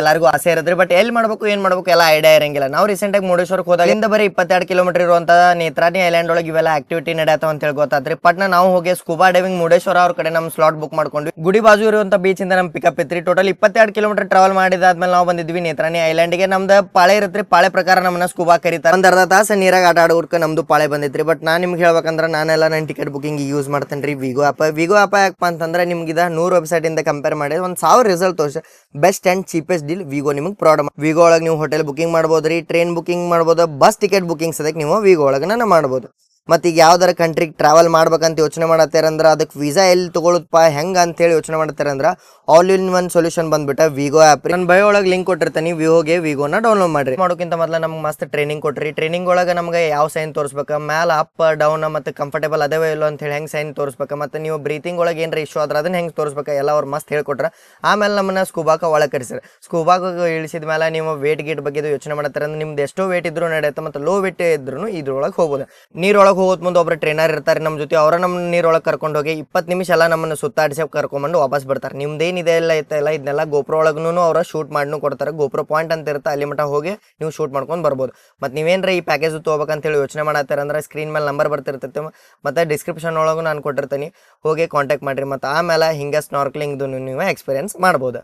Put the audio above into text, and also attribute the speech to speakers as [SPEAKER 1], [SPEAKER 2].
[SPEAKER 1] ಎಲ್ಲರಿಗೂ ಆಸೆ ಇರುತ್ತೆ ಬಟ್ ಎಲ್ಲಿ ಮಾಡ್ಬೇಕು, ಏನ್ ಮಾಡ್ಬೇಕು ಎಲ್ಲ ಐಡಿಯಾ ಇರಂಗಿಲ್ಲ. ನಾವು ರೀಸೆಂಟ್ ಆಗಿ ಮುರುಡೇಶ್ವರಕ್ಕೆ ಹೋದಾಗ ಇಂದ ಬರೀ ಇಪ್ಪತ್ತೆರಡು ಕಿಲೋಮೀಟರ್ ಇರುವಂತ ನೇತ್ರಾನಿ ಐಲ್ಯಾಂಡ್ ಒಳಗೆ ಇವೆಲ್ಲ ಆಕ್ಟಿವಿಟಿ ನಡೆಯತ್ತ ಅಂತ ಹೇಳಿ ಗೊತ್ತಾತ್ರಿ. ಪಟ್ನ ನಾವು ಹೋಗಿ ಸ್ಕೂಬಾ ಡೈವಿಂಗ್ ಮುರುಡೇಶ್ವರ ಅವ್ರ ಕಡೆ ನಮ್ಮ ಸ್ಲಾಟ್ ಬುಕ್ ಮಾಡ್ಕೊಂಡ್ವಿ. ಗುಡಿ ಬಾಜು ಇರುವಂತ ಬೀಚ್ ಇಂದ ನಮ್ ಪಿಕಪ್ ಇತ್ರಿ. ಟೋಟಲ್ ಇಪ್ಪತ್ತೆರಡು ಕಿಲೋಮೀಟರ್ ಟ್ರಾವೆಲ್ ಮಾಡಿದಾದ್ಮೇಲೆ ನಾವು ಬಂದಿದ್ವಿ ನೇತ್ರಾನಿ ಐಲ್ಯಾಂಡ್ಗೆ. ನಮ್ದು ಪಾಳೆ ಇರುತ್ತೆ ಪಾಳೆ ಪ್ರಕಾರ ನಮ್ಮನ್ನ ಸ್ಕೂಬಾ ಕರೀತಾರೆ. ಒಂದ್ ಅರ್ಧ ತಾಸು ನೀರಾಗ ಆಟ ಆಡೋರ್ಕ ನಮ್ದು ಪಾಳೆ ಬಂದಿತ್ರಿ. ಬಟ್ ನಾನು ನಿಮ್ಗೆ ಹೇಳ್ಬೇಕಂದ್ರೆ ನಾನೆಲ್ಲ ನನ್ನ ಟಿಕೆಟ್ ಬುಕಿಂಗ್ ಯೂಸ್ ಮಾಡ್ತೇನೆ ರೀ ವಿಗೋ ಆಪ್ ವಿಗೋ ಆಪ್ ಯಾಕಪ್ಪ ಅಂತಂದ್ರೆ ನಿಮ್ಗೆ ಇದ ನೂರು ವೆಬ್ಸೈಟ್ ಇಂದ ಕಂಪೇರ್ ಮಾಡಿ ಒಂದು ಸಾವಿರ ರಿಸಲ್ಟ್ ತೋರಿಸಿ. Best and cheapest deal Wego ನಿಮಗೆ ಪ್ರಾಡ್ ವಿಗೋ ಒಳಗೆ ನೀವು ಹೋಟೆಲ್ ಬುಕಿಂಗ್ ಮಾಡ್ಬೋದು ರೀ ಟ್ರೈನ್ ಬುಕಿಂಗ್ ಮಾಡ್ಬೋದು ಬಸ್ ಟಿಕೆಟ್ ಬುಕಿಂಗ್ ಸದಕ್ಕೆ ನೀವು ವಿಗೋ ಒಳಗನ ಮಾಡ್ಬೋದು. ಮತ್ತು ಈಗ ಯಾವ್ದಾರ ಕಂಟ್ರಿಗೆ ಟ್ರಾವೆಲ್ ಮಾಡ್ಬೇಕಂತ ಯೋಚನೆ ಮಾಡತ್ತೀರಂದ್ರೆ ಅದಕ್ಕೆ ವೀಸಾ ಎಲ್ಲಿ ತೊಗೊಳುತ್ತಪ್ಪ ಹೆಂಗೆ ಅಂತೇಳಿ ಯೋಚನೆ ಮಾಡ್ತಾರಂದ್ರೆ ಆಲ್ ಇನ್ ಒನ್ ಸೊಲ್ಯೂಷನ್ ಬಂದ್ಬಿಟ್ಟು ವಿಗೋ ಆ್ಯಪ್ ನನ್ನ ಬಯೋ ಒಳಗೆ ಲಿಂಕ್ ಕೊಟ್ಟಿರ್ತೀನಿ ವಿವೋಗೆ ವಿಗೋನ ಡೌನ್ಲೋಡ್ ಮಾಡ್ರಿ. ಮಾಡೋಕ್ಕಿಂತ ಮೊದಲು ನಮ್ಗೆ ಮಸ್ತ್ ಟ್ರೈನಿಂಗ್ ಕೊಟ್ರಿ. ಟ್ರೈನಿಂಗ್ ಒಳಗೆ ನಮ್ಗೆ ಯಾವ ಸೈನ್ ತೋರಿಸ್ಬೇಕು? ಮ್ಯಾಲ ಅಪ್ ಡೌನ್ ಮತ್ತು ಕಂಫರ್ಟೇಬಲ್ ಅದೇ ಇಲ್ಲೋ ಅಂತ ಹೇಳಿ ಹೆಂಗೆ ಸೈನ್ ತೋರಿಸ್ಬೇಕು? ಮತ್ತು ನೀವು ಬ್ರೀತಿಂಗ್ ಒಳಗೆ ಏನಾರ ಇಶ್ಯೂ ಆದ್ರೆ ಅದನ್ನ ಹೆಂಗೆ ತೋರಿಸ್ಬೇಕು? ಎಲ್ಲ ಅವ್ರು ಮಸ್ತ್ ಹೇಳ್ಕೊಟ್ರೆ. ಆಮೇಲೆ ನಮ್ಮನ್ನ ಸ್ಕೂಬಾಕ ಒಳಗೆ ಕರೆಸಿರಿ ಸ್ಕೂಬಾಕ ಇಳಿಸಿದ ಮೇಲೆ ನೀವು ವೇಟ್ ಗೇಟ್ ಬಗ್ಗೆ ಯೋಚನೆ ಮಾಡ್ತಾರೆ ಅಂದ್ರೆ ನಿಮ್ದು ಎಷ್ಟೋ ವೇಟ್ ಇದ್ರೂ ನಡೆಯುತ್ತೆ ಮತ್ತು ಲೋ ವೇಟ್ ಇದ್ರೂ ಇದ್ರೊಳಗೆ ಹೋಗ್ಬೋದು ನೀರೊಳಗೆ ಹೋಗೋದು ಮುಂದೆ ಒಬ್ಬರು ಟ್ರೈನರ್ ಇರ್ತಾರೆ ನಮ್ಮ ಜೊತೆ, ಅವರ ನಮ್ಮ ನೀರೊಳಗೆ ಕರ್ಕೊಂಡು ಹೋಗಿ ಇಪ್ಪತ್ತು ನಿಮಿಷ ಎಲ್ಲ ನಮ್ಮನ್ನು ಸುತ್ತಾಡಿಸಿ ಕರ್ಕೊಂಡ್ಬಂದು ವಾಪಸ್ ಬರ್ತಾರೆ. ನಿಮ್ದೇನಿದೆ ಎಲ್ಲ ಐತಲ್ಲ ಇದನ್ನೆಲ್ಲ ಗೋಪುರ ಒಳಗೂ ಅವರ ಶೂಟ್ ಮಾಡೂ ಕೊಡ್ತಾರೆ. ಗೋಪುರ ಪಾಯಿಂಟ್ ಅಂತ ಇರುತ್ತೆ, ಅಲ್ಲಿ ಮಟ್ಟ ಹೋಗಿ ನೀವು ಶೂಟ್ ಮಾಡ್ಕೊಂಡು ಬರ್ಬೋದು. ಮತ್ತು ನೀವೇನ್ರ ಈ ಪ್ಯಾಕೇಜ್ ತೊಗೋಬೇಕಂತೇಳಿ ಯೋಚನೆ ಮಾಡತ್ತಾರೆ ಅಂದ್ರೆ ಸ್ಕ್ರೀನ್ ಮೇಲೆ ನಂಬರ್ ಬರ್ತಿರ್ತೈತೆ. ಮತ್ತು ಡಿಸ್ಕ್ರಿಪ್ಷನ್ ಒಳಗೂ ನಾನು ಕೊಟ್ಟಿರ್ತೀನಿ. ಹೋಗಿ ಕಾಂಟ್ಯಾಕ್ಟ್ ಮಾಡಿರಿ ಮತ್ತು ಆಮೇಲೆ ಹಿಂಗೆ ಸ್ನಾರ್ಕ್ಲಿಂಗ್ದು ನೀವು ಎಕ್ಸ್ಪೀರಿಯನ್ಸ್ ಮಾಡ್ಬೋದು.